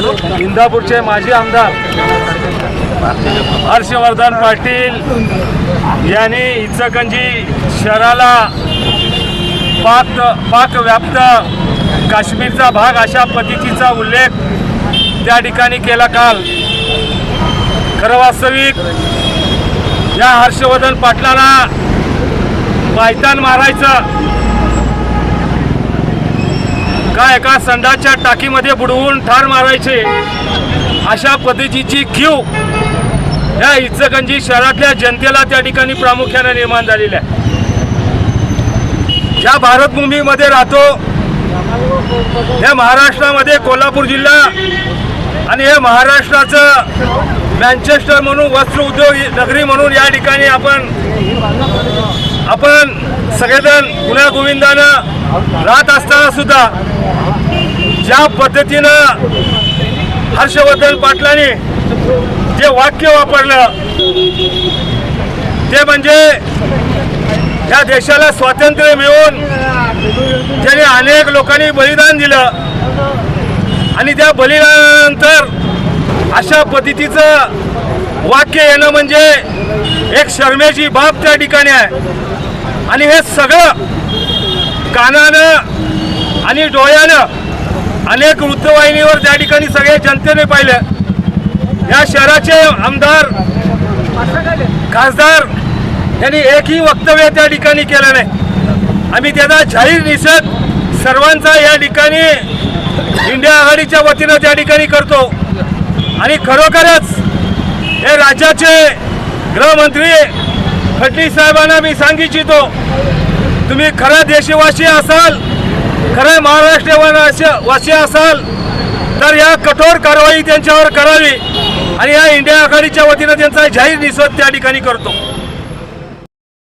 इंदापूरचे माजी आमदार हर्षवर्धन पाटील यांनी इचकंजी शहराला पाक पाकव्याप्त काश्मीरचा भाग अशा पद्धतीचा उल्लेख त्या ठिकाणी केला काल. खरं वास्तविक या हर्षवर्धन पाटलाला पायतान मारायचं का एका संडाच्या टाकीमध्ये बुडवून ठार मारायचे. अशा पद्धतीची क्यू या इचलकरंजी शहरातल्या जनतेला त्या ठिकाणी प्रामुख्याने निर्माण झालेली आहे. ज्या भारतभूमीमध्ये राहतो या महाराष्ट्रामध्ये कोल्हापूर जिल्हा आणि हे महाराष्ट्राचं मॅन्चेस्टर म्हणून वस्त्र उद्योग नगरी म्हणून या ठिकाणी आपण आपण सगळेजण गुन्हा गोविंदानं राहत असताना सुद्धा ज्या पद्धतीनं हर्षवर्धन पाटलांनी जे वाक्य वापरलं ते म्हणजे या देशाला स्वातंत्र्य मिळवून ज्याने अनेक लोकांनी बलिदान दिलं. आणि त्या बलिदानानंतर अशा पद्धतीचं वाक्य येणं म्हणजे एक शर्मेची बाब त्या ठिकाणी आहे. आणि हे सगळं कानानं आणि डोळ्यानं अनेक वृत्तवाहिनीवर त्या ठिकाणी सगळे जनतेने पाहिलं. या शहराचे आमदार खासदार यांनी एकही वक्तव्य त्या ठिकाणी केलं नाही. आम्ही त्याचा जाहीर निषेध सर्वांचा या ठिकाणी इंडिया आघाडीच्या वतीनं त्या ठिकाणी करतो. आणि खरोखरच हे राज्याचे गृहमंत्री फडणवीस साहेबांना मी सांगू इच्छितो तुम्ही खरं देशवासी असाल खरं महाराष्ट्र वासी असाल तर या कठोर कारवाई त्यांच्यावर करावी आणि या इंडिया आघाडीच्या वतीनं त्यांचा जाहीर निषेध त्या ठिकाणी करतो.